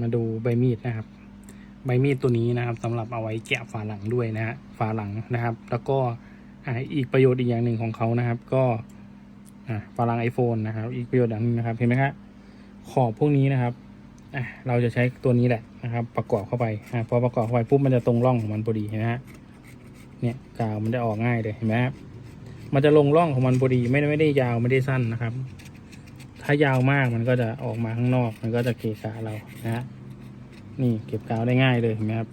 มาดูใบมีดนะครับ ใบมีดตัวนี้นะครับสำหรับเอาไว้แกะฝาหลังด้วยนะฮะฝาหลังนะครับ แล้วก็อีกประโยชน์อีกอย่างหนึ่งของเขานะครับ ก็ฝาหลัง iPhone นะครับ อีกประโยชน์อย่างหนึงนะครับเห็นไหมครับขอบพวกนี้นะครับเราจะใช้ตัวนี้แหละนะครับ ประกอบเข้าไปอพอประกอบเข้าไปปุ๊บมันจะตรงร่องของมันพอดีเห็นไหมฮะเนี่ยกาวมันจะออกง่ายเลยเห็นไหมครับมันจะลงร่องของมันพอดีไม่ได้ไม่ได้ยาวไม่ได้สั้นนะครับ ถ้ายาวมากมันก็จะออกมาข้างนอก มันก็จะเกะกะเรานะฮะนี่เก็บกาวได้ง่ายเลยเห็นไหมครับ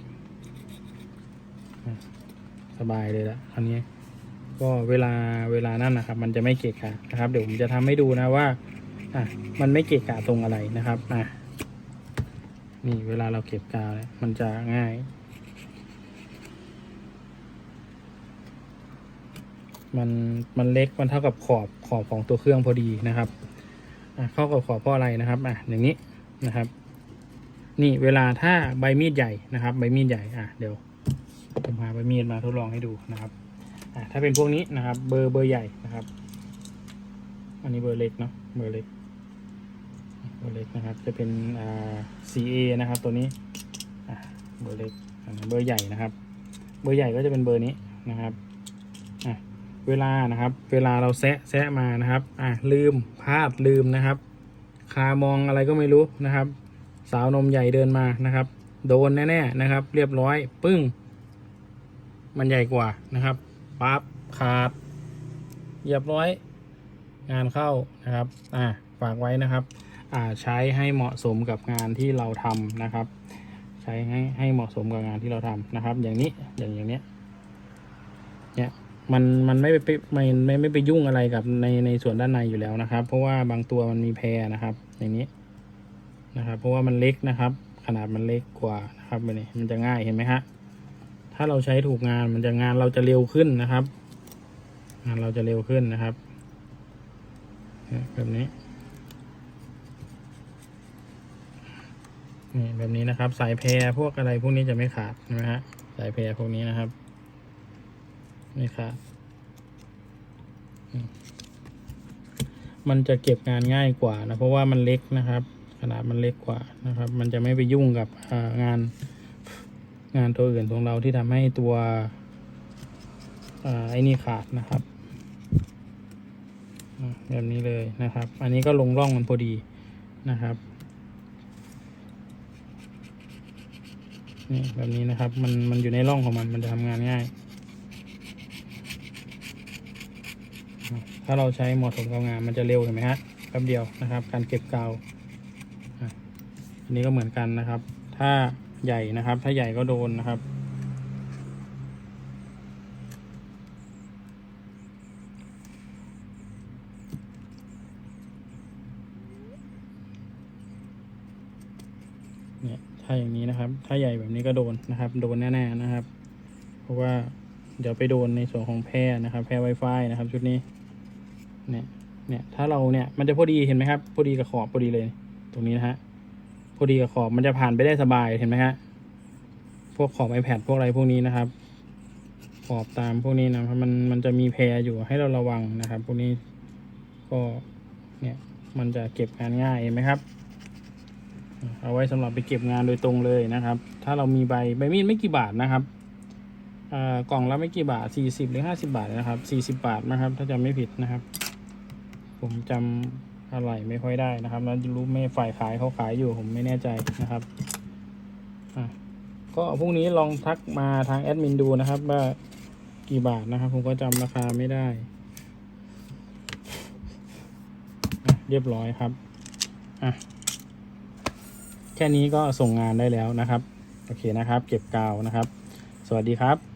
สบายเลยละอันนี้ ก็เวลาเวลานั่นนะครับ มันจะไม่เกะกะนะครับ เดี๋ยวผมจะทำให้ดูนะว่า อะมันไม่เกะกะตรงอะไรนะครับอะนี่เวลาเราเก็บกาวเนี่ยมันจะง่าย มันมันเล็กมันเท่ากับขอบขอบของตัวเครื่องพอดีนะครับ ข้ากับขอเพราะอะไรนะครับอะอย่างนี้นะครับ นี่เวลาถ้าใบมีดใหญ่นะครับ ใบมีดใหญ่อะเดี๋ยวผมหาใบมีดมาทดลองให้ดูนะครับอะถ้าเป็นพวกนี้นะครับ เบอร์เบอร์ใหญ่นะครับ อันนี้เบอร์เล็กเนาะเบอร์เล็กเบอร์เล็กนะครับ จะเป็นอ่า CA นะครับ ตัวนี้อะเบอร์เล็กอันนี้เบอร์ใหญ่นะครับ เบอร์ใหญ่ก็จะเป็นเบอร์นี้นะครับอะ เวลานะครับ เวลาเราแซะแซะมานะครับ อะลืมพลาดลืมนะครับ คามองอะไรก็ไม่รู้นะครับ สาวนมใหญ่เดินมานะครับ โดนแน่ๆนะครับ เรียบร้อยปึ้ง มันใหญ่กว่านะครับปั๊บขาดเรียบร้อย งานเข้านะครับ อ่าฝากไว้นะครับ อ่าใช้ให้เหมาะสมกับงานที่เราทำนะครับ ใช้ให้ให้เหมาะสมกับงานที่เราทำนะครับ อย่างนี้อย่างอย่างเนี้ยเนี่ย มันมันไม่ไปไม่ไม่ไม่ไปยุ่งอะไรกับในในส่วนด้านในอยู่แล้วนะครับ เพราะว่าบางตัวมันมีแพรนะครับอย่างนี้นะครับ เพราะว่ามันเล็กนะครับ ขนาดมันเล็กกว่านะครับนี่มันจะง่ายเห็นไหมฮะถ้าเราใช้ถูกงานมันจะงานเราจะเร็วขึ้นนะครับ งานเราจะเร็วขึ้นนะครับแบบนี้นี่แบบนี้นะครับ สายแพรพวกอะไรพวกนี้จะไม่ขาดใช่ไหมฮะสายแพรพวกนี้นะครับ ไม่ขาดอืมมันจะเก็บงานง่ายกว่านะเพราะว่ามันเล็กนะครับ ขนาดมันเล็กกว่านะครับ มันจะไม่ไปยุ่งกับงานงานตัวอื่นของเราที่ทำให้ตัวไอ้นี่ขาดนะครับแบบนี้เลยนะครับ อันนี้ก็ลงร่องมันพอดีนะครับนี่แบบนี้นะครับ มันมันอยู่ในร่องของมันมันจะทำงานง่ายอ่า ถ้าเราใช้หมาะสมกับงานมันจะเร็วเห็นไหมฮะแป๊บเดียวนะครับ การเก็บกาวอันนี้ก็เหมือนกันนะครับ ถ้าใหญ่นะครับ ถ้าใหญ่ก็โดนนะครับ เนี่ย ถ้าอย่างนี้นะครับ ถ้าใหญ่แบบนี้ก็โดนนะครับ โดนแน่ๆนะครับ เพราะว่าเดี๋ยวไปโดนในส่วนของแพร่นะครับ แพร Wi-Fi นะครับ ชุดนี้ เนี่ยเนี่ยถ้าเราเนี่ยมันจะพอดีเห็นไหมครับ พอดีกับขอบพอดีเลย ตรงนี้นะฮะพอดีกับขอบมันจะผ่านไปได้สบายเห็นไหมฮะพวกขอบ iPad พวกอะไรพวกนี้นะครับ ขอบตามพวกนี้นะครับมันมันจะมีแพรอยู่ให้เราระวังนะครับ พวกนี้ก็เนี่ยมันจะเก็บงานง่ายเห็นไหมครับ เอาไว้สำหรับไปเก็บงานโดยตรงเลยนะครับ ถ้าเรามีใบใบมีดไม่กี่บาทนะครับอ่อกล่องละไม่กี่บาทสี่สิบหรือห้าสิบาทนะครับสี่สิบาทนะครับ ถ้าจำไม่ผิดนะครับ ผมจำอะไรไม่ค่อยได้นะครับแล้วรู้ไม่ฝ่ายขายเขาขายอยู่ผมไม่แน่ใจนะครับอะก็พรุ่งนี้ลองทักมาทางแอดมินดูนะครับ ว่ากี่บาทนะครับ ผมก็จำราคาไม่ได้อะเรียบร้อยครับอะแค่นี้ก็ส่งงานได้แล้วนะครับ โอเคนะครับ เก็บกาวนะครับ สวัสดีครับ